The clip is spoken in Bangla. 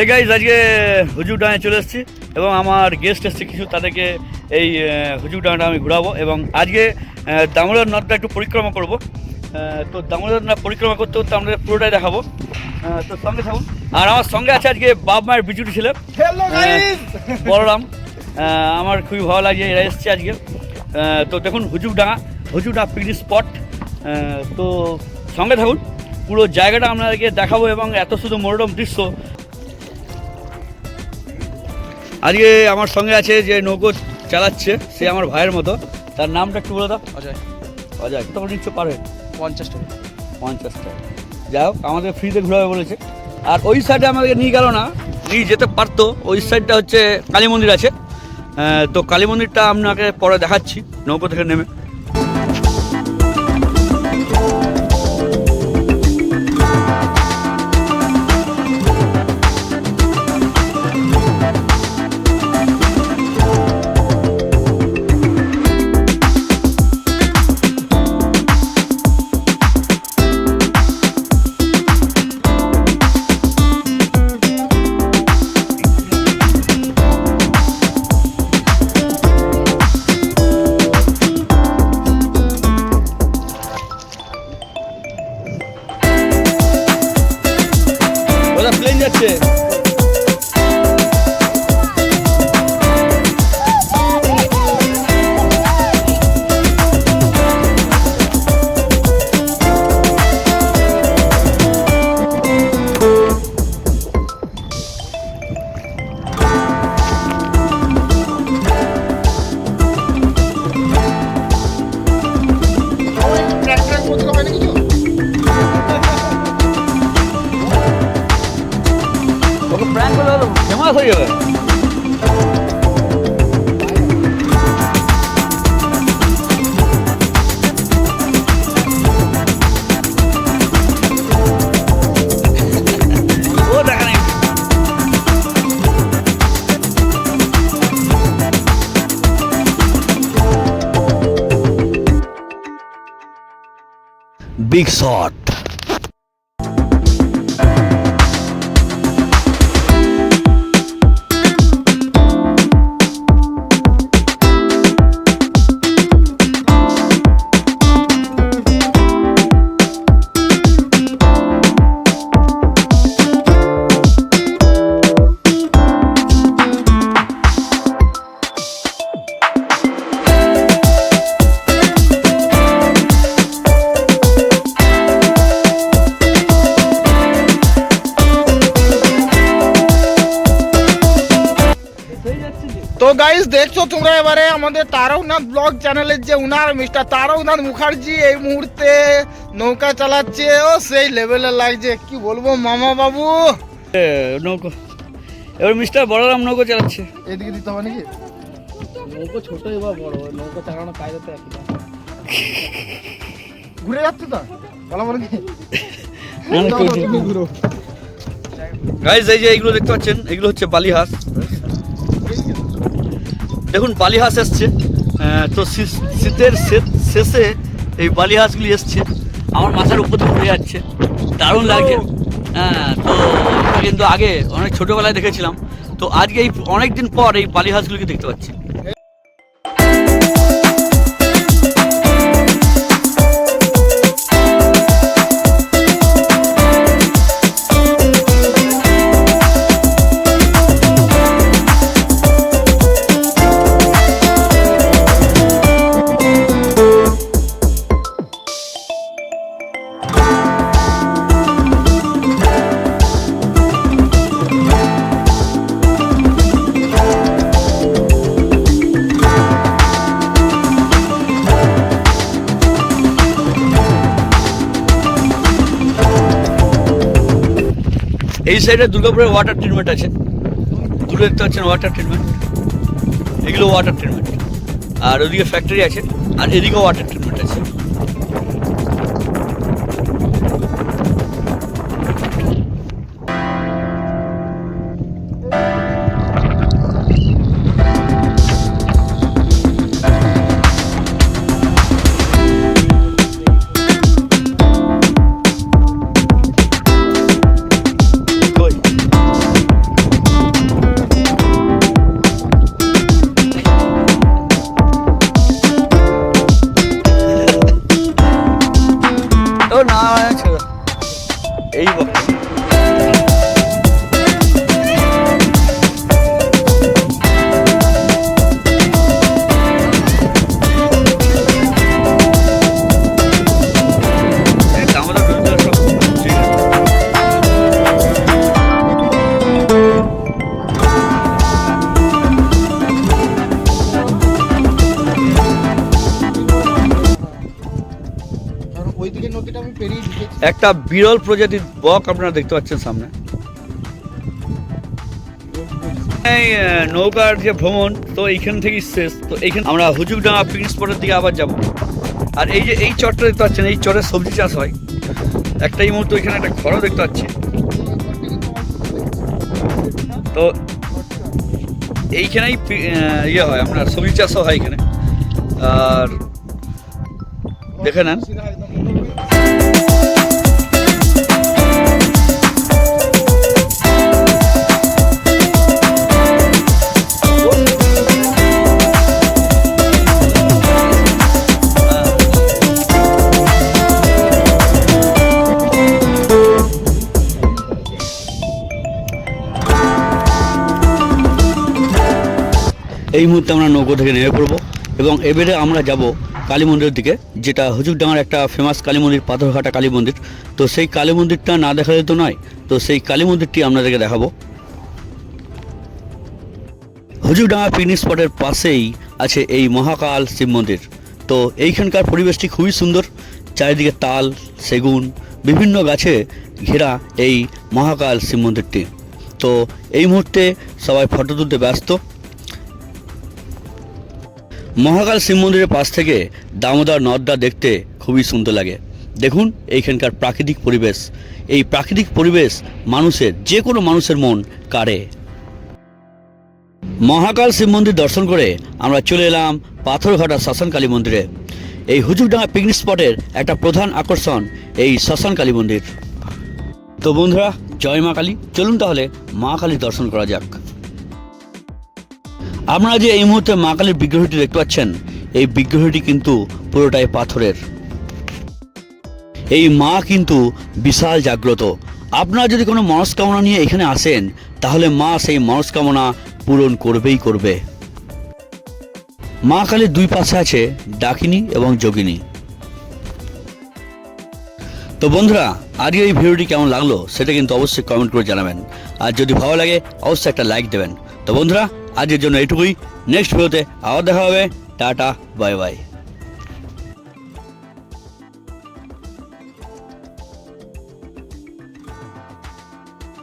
এই গাইজ আজকে হুজুর ডাঙে চলে এসেছি এবং আমার গেস্ট এসছে কিছু তাদেরকে এই হুজুর ডাঙাটা আমি ঘুরাবো এবং আজকে দামোদর নদটা একটু পরিক্রমা করব। তো দামোদর নদ পরিক্রমা করতে করতে আমরা পুরোটাই দেখাবো। তো সঙ্গে থাকুন। আর আমার সঙ্গে আছে আজকে বাপ মায়ের বিজুটি ছেলে। বলরাম। আমার খুবই ভালো লাগে এরা এসছে আজকে। তো দেখুন হুজুরডাঙ্গা হুজুরডাঙ্গা পিকনিক স্পট তো সঙ্গে থাকুন। পুরো জায়গাটা আপনাদেরকে দেখাবো এবং এত শুধু মনোরম দৃশ্য আজকে আমার সঙ্গে আছে যে নৌকো চালাচ্ছে সে আমার ভাইয়ের মতো। তার নামটা একটু বলে দাও। অজয়। অজয় কত করে নিচ্ছ পারে পঞ্চাশ টাকা। পঞ্চাশ টাকা। যাই হোক আমাদের ফ্রিতে ঘুরাবে বলেছে। আর ওই সাইডে আমাদেরকে নিয়ে গেল না নিয়ে যেতে পারতো। ওই সাইডটা হচ্ছে কালী মন্দির আছে। তো কালী মন্দিরটা আপনাকে পরে দেখাচ্ছি নৌকো থেকে নেমে। ফেমাস হয়ে যাবে গাইস দেখছ তোমরা এবারে আমাদের তারকনাথ ব্লগ চ্যানেলের যে উনার মিস্টার তারকনাথ মুখার্জি এই মুহূর্তে নৌকা চালাচ্ছে। ও সেই লেভেলে লাগছে কি বলব মামা বাবু নৌকো। এবার মিস্টার বলরাম নৌকো চালাচ্ছে। এদিকে দিতে হবে নাকি? নৌকো ছোটই বা বড় নৌকো চালানো কায়দা তো একই। ঘুরে যাচ্ছে তো? বলা বলে গাইজ এই যে এইগুলো দেখতে পাচ্ছেন এগুলো হচ্ছে বালিহাঁস। দেখুন বালিহাঁস এসছে। তো শীত- শীতের শেষে এই বালিহাঁসগুলি এসছে। আমার মাথার উপর উড়ে যাচ্ছে। দারুণ লাগে হ্যাঁ তো কিন্তু আগে অনেক ছোটোবেলায় দেখেছিলাম। তো আজকে এই অনেক দিন পর এই বালিহাঁসগুলিকে দেখতে পাচ্ছি। এই সাইডে দুর্গাপুরের ওয়াটার ট্রিটমেন্ট আছে। দূরে দেখতে পাচ্ছেন ওয়াটার ট্রিটমেন্ট এগুলো ওয়াটার ট্রিটমেন্ট আর ওদিকে ফ্যাক্টরি আছে, আর এদিকেও ওয়াটার ট্রিটমেন্ট আছে। একটা বিরল প্রজাতির বক আপনারা দেখতে পাচ্ছেন সামনে। এই নৌকার যে ভ্রমণ, তো এইখান থেকেই শেষ। তো এইখানে আমরা হুজুরডাঙ্গা পিকনিক স্পটের দিকে আবার যাব। আর এই যে এই চরটা দেখতে পাচ্ছেন, এই চরে সবজি চাষ হয়। একটা এই মুহূর্তে এখানে একটা ঘরও দেখতে পাচ্ছি। তো এইখানেই ইয়ে হয়, আপনার সবজি চাষও হয় এখানে। আর দেখে নেন। এই মুহূর্তে আমরা নৌকো থেকে নেমে পড়ব এবং এবারে আমরা যাব কালী মন্দিরের দিকে, যেটা হুজুরডাঙ্গার একটা ফেমাস কালী মন্দির, পাথরঘাটা কালী মন্দির। তো সেই কালী মন্দিরটা না দেখালে তো নয়, তো সেই কালী মন্দিরটি আপনাদেরকে দেখাবো। হুজুরডাঙ্গা পিকনিক স্পটের পাশেই আছে এই মহাকাল শিব মন্দির। তো এইখানকার পরিবেশটি খুবই সুন্দর, চারিদিকে তাল, সেগুন, বিভিন্ন গাছে ঘেরা এই মহাকাল শিব মন্দিরটি। তো এই মুহূর্তে সবাই ফটো তুলতে ব্যস্ত। মহাকাল শিব মন্দিরের পাশ থেকে দামোদর নদটা দেখতে খুবই সুন্দর লাগে। দেখুন এইখানকার প্রাকৃতিক পরিবেশ। এই প্রাকৃতিক পরিবেশ মানুষের যে কোনো মানুষের মন কাড়ে। মহাকাল শিব মন্দির দর্শন করে আমরা চলে এলাম পাথরঘাটা শ্মশান কালী মন্দিরে। এই হুজুরডাঙ্গা পিকনিক স্পটের একটা প্রধান আকর্ষণ এই শ্মশান কালী মন্দির। তো বন্ধুরা, জয় মা কালী। চলুন তাহলে মা কালীর দর্শন করা যাক। আপনারা যে এই মুহূর্তে মা কালীর বিগ্রহটি দেখতে পাচ্ছেন, এই বিগ্রহটি কিন্তু পুরোটাই পাথরের। এই মা কিন্তু বিশাল জাগ্রত। আপনারা যদি কোনো মনস্কামনা নিয়ে এখানে আসেন, তাহলে মা সেই মনস্কামনা পূরণ করবেই করবে। মা কালীর দুই পাশে আছে ডাকিনী এবং যোগিনী। তো বন্ধুরা আজকে এই ভিডিওটি কেমন লাগল সেটা কিন্তু অবশ্যই কমেন্ট করে জানাবেন। আর যদি ভালো লাগে, অবশ্যই একটা লাইক দেবেন। তো বন্ধুরা আজকের জন্য এটুকুই নেক্সট ভিডিওতে আবার দেখা হবে। Tata bye bye.